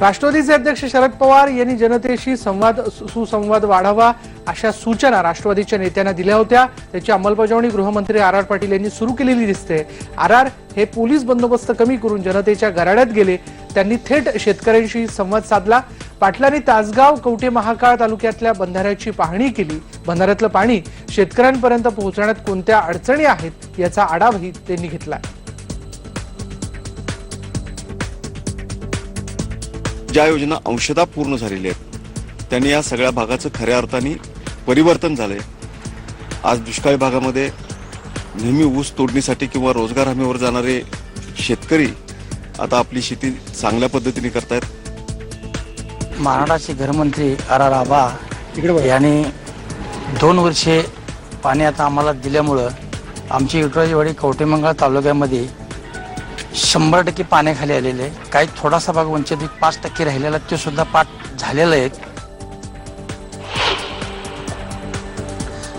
राष्ट्रवादीचे अध्यक्ष शरद पवार यांनी जनतेशी संवाद सु- सुसंवाद वाढावा अशा सूचना राष्ट्रवादीच्या नेत्यांना दिल्या होत्या. त्याची अंमलबजावणी गृहमंत्री आर आर पाटील यांनी सुरू केलेली दिसते. आर आर हे पोलीस बंदोबस्त कमी करून जनतेच्या गराड्यात गेले. त्यांनी थेट शेतकऱ्यांशी संवाद साधला. पाटलांनी तासगाव कवटे महाकाळ तालुक्यातल्या बंधाऱ्याची पाहणी केली. बंधाऱ्यातलं पाणी शेतकऱ्यांपर्यंत पोहोचण्यात कोणत्या अडचणी आहेत याचा आढावाही त्यांनी घेतला. ज्या योजना अंशतः पूर्ण झालेल्या आहेत त्यांनी या सगळ्या भागाचं खऱ्या अर्थाने परिवर्तन झालंय. आज दुष्काळी भागामध्ये नेहमी ऊस तोडणीसाठी किंवा रोजगार हमीवर जाणारे शेतकरी आता आपली शेती चांगल्या पद्धतीने करतायत. महाराष्ट्राचे गृहमंत्री आर आबा यांनी दोन वर्षे पाणी आता आम्हाला दिल्यामुळं आमची विक्रोजीवाडी कवटेमंगळ तालुक्यामध्ये शंभर टक्के पाण्याखाली आलेले आहे. काही थोडासा भाग वंचित पाच टक्के राहिलेला ते सुद्धा पाठ झालेला आहे.